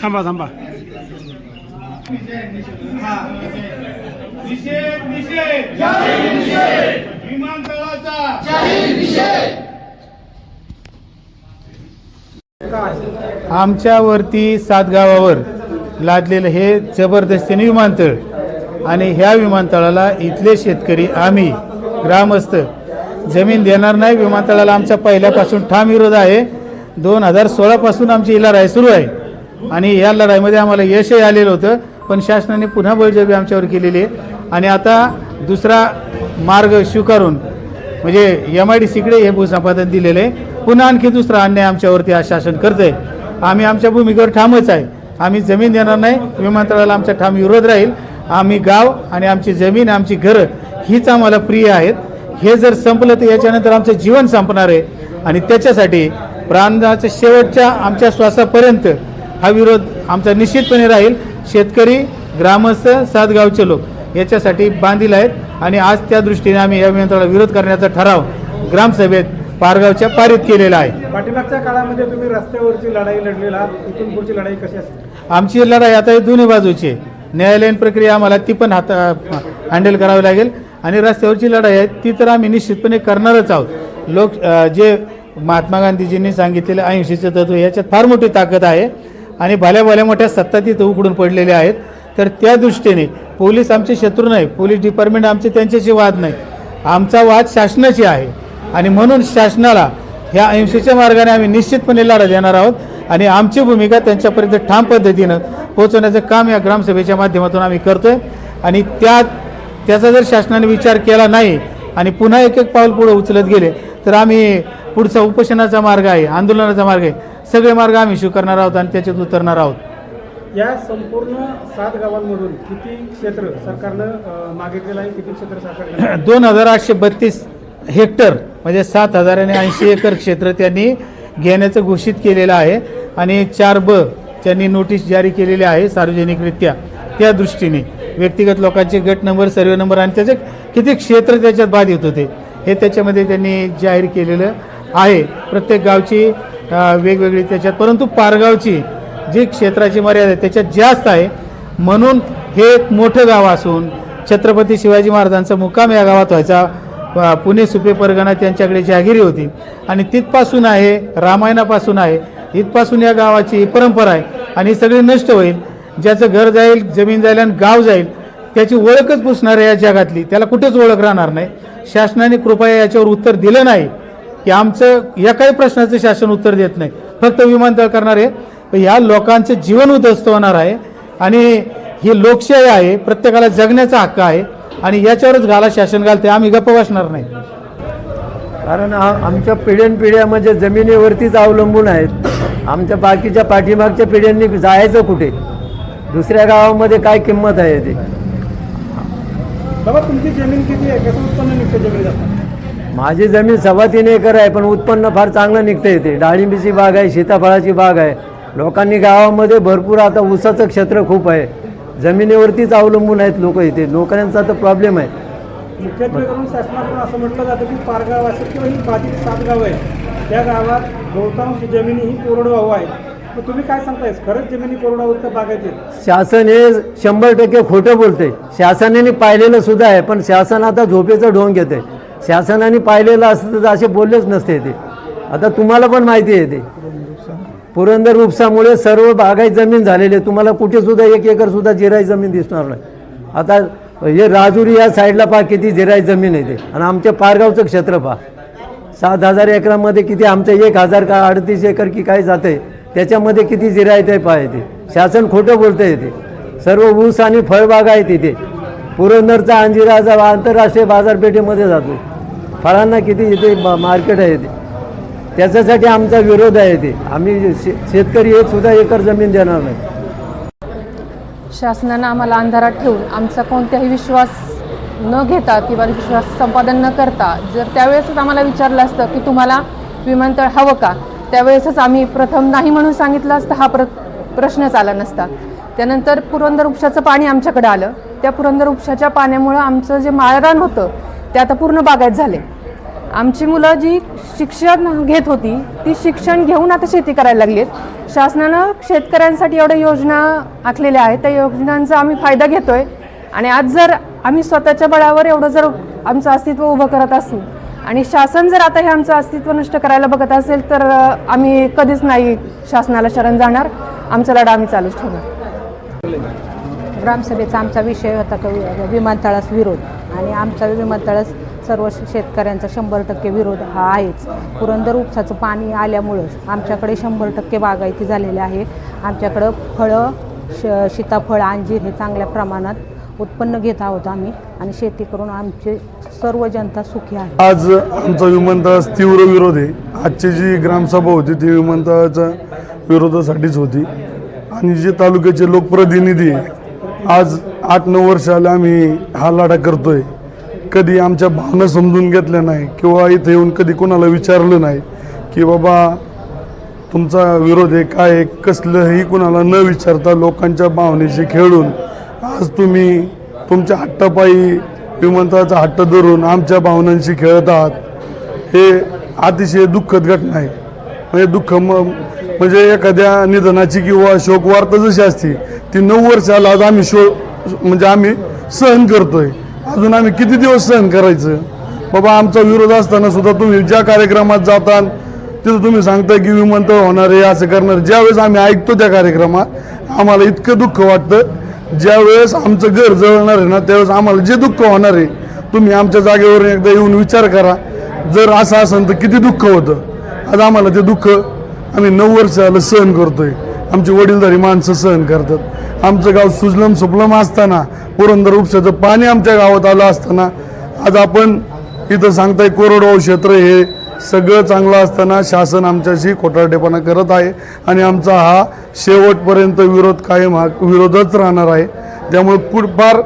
थांबा थांबा. निषेध निषेध विमानतळाचा आमच्यावरती सात गावावर लादलेलं हे जबरदस्तीने विमानतळ. आणि ह्या विमानतळाला इथले शेतकरी आम्ही ग्रामस्थ जमीन देणार नाही. विमानतळाला आमचा पहिल्यापासून ठाम विरोध आहे. दोन हजार सोळापासून आमची ही लढाई सुरू आहे. आणि या लढाईमध्ये आम्हाला यशही आलेलं होतं. पण शासनाने पुन्हा बळजबी आमच्यावर केलेली आहे. आणि आता दुसरा मार्ग स्वीकारून म्हणजे एम आय डी सीकडे हे भूसंपादन दिलेलं आहे. पुन्हा आणखी दुसरा अन्याय आमच्यावरती आज शासन करतंय. आम्ही आमच्या भूमिकेवर ठामच आहे. आम्ही जमीन देणार नाही. विमानतळाला आमचा ठाम विरोध राहील. आम्ही गाव आणि आमची जमीन आमची घरं हीच आम्हाला प्रिय आहेत. हे जर संपलं तर याच्यानंतर आमचं जीवन संपणार आहे. आणि त्याच्यासाठी प्रांताच्या शेवटच्या आमच्या श्वासापर्यंत हा विरोध आमचा निश्चितपणे राहील. शेतकरी ग्रामस्थ सातगावचे लोक याच्यासाठी बांधील आहेत. आणि आज त्या दृष्टीने आम्ही या विमानतळाला विरोध करण्याचा ठराव ग्रामसभेत पारगावच्या पारित केलेला आहे. पाठीमागच्या काळामध्ये तुम्ही रस्त्यावरची लढाई लढलेला इथून पुढची लढाई कशी असते? आमची लढाई आता दोन्ही बाजूची आहे. न्यायालयीन प्रक्रिया आम्हाला ती पण हाता हँडल करावी लागेल. आणि रस्त्यावरची लढाई आहे ती तर आम्ही निश्चितपणे करणारच आहोत. लोक जे महात्मा गांधीजींनी सांगितलेलं अहिंसेचं तत्व याच्यात फार मोठी ताकद आहे. आणि भल्या भल्या मोठ्या सत्ता तिथं उकडून पडलेल्या आहेत. तर त्या दृष्टीने पोलीस आमचे शत्रू नाही पोलीस डिपार्टमेंट आमचे त्यांच्याशी वाद नाही. आमचा वाद शासनाची आहे. आणि म्हणून शासनाला ह्या अहिंसेच्या मार्गाने आम्ही निश्चितपणे लढा देणार आहोत. आणि आमची भूमिका त्यांच्यापर्यंत ठाम पद्धतीनं पोहोचवण्याचं काम या ग्रामसभेच्या माध्यमातून आम्ही करतोय. आणि त्या त्याचा जर शासनाने विचार केला नाही आणि पुन्हा एक एक पाऊल पुढे उचलत गेले तर आम्ही पुढचा उपोषणाचा मार्ग आहे आंदोलनाचा मार्ग आहे. सगळे मार्ग आम्ही स्वीकारणार आहोत आणि त्याच्यात उतरणार आहोत. या संपूर्ण सात गावांमधून किती क्षेत्र सरकारनं मागितलेलं आहे? किती क्षेत्र दोन हजार आठशे बत्तीस हेक्टर म्हणजे सात हजार आणि ऐंशी एकर क्षेत्र त्यांनी घेण्याचं घोषित केलेलं आहे. आणि चार ब त्यांनी नोटीस जारी केलेली आहे सार्वजनिकरित्या. त्या दृष्टीने व्यक्तिगत लोकांचे गट नंबर सर्वे नंबर आणि त्याचे किती क्षेत्र त्याच्यात बाद येत होते हे त्याच्यामध्ये त्यांनी जाहीर केलेलं आहे. प्रत्येक गावची वेगवेगळी त्याच्यात परंतु पारगावची जी क्षेत्राची मर्यादा आहे त्याच्यात जास्त आहे. म्हणून हे एक मोठं गाव असून छत्रपती शिवाजी महाराजांचा मुक्काम या गावात व्हायचा. पुणे सुपे परगणा त्यांच्याकडे जहागिरी होती. आणि तिथपासून आहे रामायणापासून आहे इथपासून या गावाची परंपरा आहे आणि ही सगळी नष्ट होईल. ज्याचं घर जाईल जमीन जाईल आणि गाव जाईल त्याची ओळखच पुसणार आहे या जगातली. त्याला कुठेच ओळख राहणार नाही. शासनाने कृपया याच्यावर उत्तर दिलं नाही. की आमचं या काही प्रश्नाचं शासन उत्तर देत नाही. फक्त विमानतळ करणार आहे. ह्या लोकांचं जीवन उद्ध्वस्त होणार आहे. आणि ही लोकशाही आहे प्रत्येकाला जगण्याचा हक्क आहे. आणि याच्यावरच घाला शासन घालते आम्ही गप्प बसणार नाही. कारण आमच्या पिढ्यानपिढ्या म्हणजे जमिनीवरतीच अवलंबून आहेत. आमच्या बाकीच्या पाठीमागच्या पिढ्यांनी जायचं कुठे? दुसऱ्या गावामध्ये काय किंमत आहे ते? बाबा तुमची जमीन किती आहे? कसं उत्पन्न निघतं जमीन माझी जमीन सव्वा तीन एकर आहे पण उत्पन्न फार चांगलं निघतं येते डाळिंबीची बाग आहे सीताफळाची बाग आहे. लोकांनी गावामध्ये भरपूर आता ऊसाचं क्षेत्र खूप आहे. जमिनीवरतीच अवलंबून आहेत लोक इथे. लोकांचा तर प्रॉब्लेम आहे. मुख्यत्वे करून शासनाकडून असं म्हटलं जातं की पारगाव असेल किंवा ही बाधित सात गावं आहेत त्या गावात बहुतांश जमिनी ही कोरडवाहू आहेत. मग तुम्ही काय सांगताय? खरंच जमिनी कोरडवाहू तर बागायचे शासन हे शंभर टक्के खोटं बोलते शासनाने पाहिलेलं सुद्धा आहे पण शासन आता झोपेचं ढोंग घेते शासनाने पाहिलेलं असतं तर असे बोललेच नसते ते. आता तुम्हाला पण माहिती आहे ते. पुरंदर उपसामुळे सर्व बागायत जमीन झालेली आहे. तुम्हाला कुठेसुद्धा एक एकरसुद्धा जिराई जमीन दिसणार नाही. आता हे राजुरी या साईडला पहा किती जिराय जमीन आहे ते. आणि आमच्या पारगावचं क्षेत्र पहा. सात हजार एकरामध्ये किती आमचं एक हजार का अडतीस एकर की काय जाते त्याच्यामध्ये किती जिरायत आहे पहा ते शासन खोटं बोलतं येते सर्व ऊस आणि फळबाग आहे तिथे पुरंदरचा अंजिराचा आंतरराष्ट्रीय बाजारपेठेमध्ये जातो. फळांना किती इथे मा- मार्केट आहे ते त्याच्यासाठी आमचा विरोध आहे ते आम्ही शे शेतकरी एक सुद्धा एकर जमीन देणार नाही. शासनानं आम्हाला अंधारात ठेवून आमचा कोणताही विश्वास न घेता किंवा विश्वास संपादन न करता जर त्यावेळेसच आम्हाला विचारलं असतं की तुम्हाला विमानतळ हवं का त्यावेळेसच आम्ही प्रथम नाही म्हणून सांगितलं असतं हा प्र प्रश्नच आला नसता. त्यानंतर पुरंदर उपशाचं पाणी आमच्याकडे आलं. त्या पुरंदर उपशाच्या पाण्यामुळं आमचं जे माळरान होतं ते आता पूर्ण बागायत झाले. आमची मुलं जी शिक्षण घेत होती ती शिक्षण घेऊन आता शेती करायला लागली आहेत शासनानं शेतकऱ्यांसाठी एवढ्या योजना आखलेल्या आहेत. त्या योजनांचा आम्ही फायदा घेतो आहे आणि आज जर आम्ही स्वतःच्या बळावर एवढं जर आमचं अस्तित्व उभं करत असू आणि शासन जर आता हे आमचं अस्तित्व नष्ट करायला बघत असेल तर आम्ही कधीच नाही शासनाला शरण जाणार. आमचा लढा आम्ही चालूच ठेवणार. ग्रामसभेचा आमचा विषय होता का विमानतळास विरोध. आणि आमचा विमानतळास सर्व श- शेतकऱ्यांचा शंभर टक्के विरोध हा आहेच. पुरंदर उपसाचं पाणी आल्यामुळं आमच्याकडे शंभर टक्के बागायती झालेली आहे. आमच्याकडं फळं श सीताफळ अंजीर हे चांगल्या प्रमाणात उत्पन्न घेत आहोत आम्ही आणि शेती करून आमचे सर्व जनता सुखी आहे. आज आमचा विमानतळास तीव्र विरोध आहे. आजची जी ग्रामसभा होती ती विमानतळाच्या विरोधासाठीच होती. आणि जे तालुक्याचे लोकप्रतिनिधी आज आठ नऊ वर्ष आले आम्ही हा लढा करतोय. कधी आमच्या भावना समजून घेतल्या नाही किंवा इथे येऊन कधी कोणाला विचारलं नाही की बाबा तुमचा विरोध आहे काय आहे कसलंही कुणाला न विचारता लोकांच्या भावनेशी खेळून आज तुम्ही तुमच्या हट्टापायी विमानतळाचा हट्ट धरून आमच्या भावनांशी खेळत आहात हे अतिशय दुःखद घटना आहे. म्हणजे दुःख म म्हणजे एखाद्या निधनाची किंवा शोकवार्ता जशी असते ती नऊ वर्षाला आज आम्ही शो म्हणजे आम्ही सहन करतोय. अजून आम्ही किती दिवस सहन करायचं? बाबा आमचा विरोध असताना सुद्धा तुम्ही ज्या कार्यक्रमात जातात तिथं तुम्ही सांगताय की विमानतळ होणार आहे असं करणार. ज्यावेळेस आम्ही ऐकतो त्या कार्यक्रमात आम्हाला इतकं दुःख वाटतं. ज्यावेळेस आमचं घर जळणार आहे ना त्यावेळेस आम्हाला जे दुःख होणार आहे तुम्ही आमच्या जागेवर एकदा येऊन विचार करा. जर असं असेल तर किती दुःख होतं? आज आम्हाला ते दुःख आम्ही नऊ वर्ष झालं सहन करतोय. आमची वडीलधारी माणसं सहन करतात. आमचं गाव सुजलम सुफलम असताना पुरंदर उपशाचं पाणी आमच्या गावात आलं असताना आज आपण इथं सांगताय कोरडवाहू क्षेत्र हे सगळं चांगलं असताना शासन आमच्याशी खोटारडेपणा करत आहे आणि आमचा हा शेवटपर्यंत विरोध कायम हा विरोधच राहणार आहे. त्यामुळे कुठपार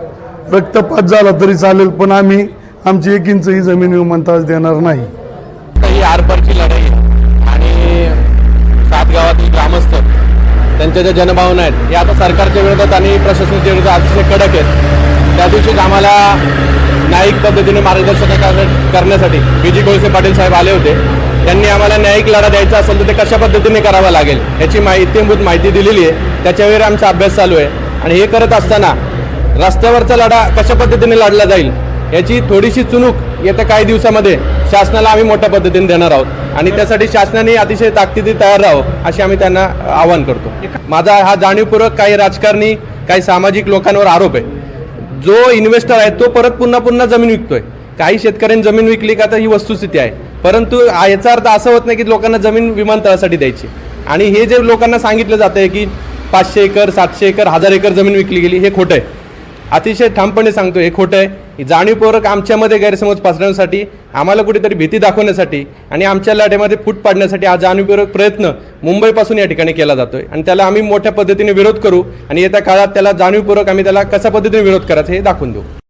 रक्तपात झाला तरी चालेल पण आम्ही आमची एक इंच ही जमीन विमानतळास देणार नाही. ही आरपारची लढाई आणि सात गावातील त्यांच्या ज्या जनभावना आहेत या आता सरकारच्या विरोधात आणि प्रशासनाच्या विरोधात अतिशय कडक आहेत. त्या दिवशीच आम्हाला न्यायिक पद्धतीने मार्गदर्शन कर- करण्यासाठी बी जी कोळसे पाटील साहेब आले होते. त्यांनी आम्हाला न्यायिक लढा द्यायचा असेल तर ते कशा पद्धतीने करावा लागेल याची माहितीभूत माहिती दिलेली आहे. त्याच्यावर आमचा अभ्यास चालू आहे. आणि हे करत असताना रस्त्यावरचा लढा कशा पद्धतीने लढला जाईल याची थोडीशी चुनूक येत्या काही दिवसामध्ये शासनाला आम्ही मोठ्या पद्धतीने देणार आहोत. आणि त्यासाठी शासनाने अतिशय ताकदीने तयार राहावं असे आम्ही त्यांना आवाहन करतो. माझा हा जाणीवपूर्वक काही राजकारणी काही सामाजिक लोकांवर आरोप आहे. जो इन्व्हेस्टर आहे तो परत पुन्हा पुन्हा जमीन विकतोय. काही शेतकऱ्यांनी जमीन विकली का तर ही वस्तुस्थिती आहे. परंतु याचा अर्थ असं होत नाही की लोकांना जमीन विमानतळासाठी द्यायची. आणि हे जे लोकांना सांगितलं जातं आहे की पाचशे एकर सातशे एकर हजार एकर जमीन विकली गेली हे खोटं आहे. अतिशय ठामपणे सांगतो हे खोटं आहे. जाणीवपूर्वक आमच्यामध्ये गैरसमज पसरवण्यासाठी आम्हाला कुठेतरी भीती दाखवण्यासाठी आणि आमच्या लढ्यामध्ये फूट पाडण्यासाठी हा जाणीवपूर्वक प्रयत्न मुंबईपासून या ठिकाणी केला जातोय. आणि त्याला आम्ही मोठ्या पद्धतीने विरोध करू आणि येत्या काळात त्याला जाणीवपूर्वक आम्ही त्याला कशा पद्धतीने विरोध करायचा हे दाखवून देऊ.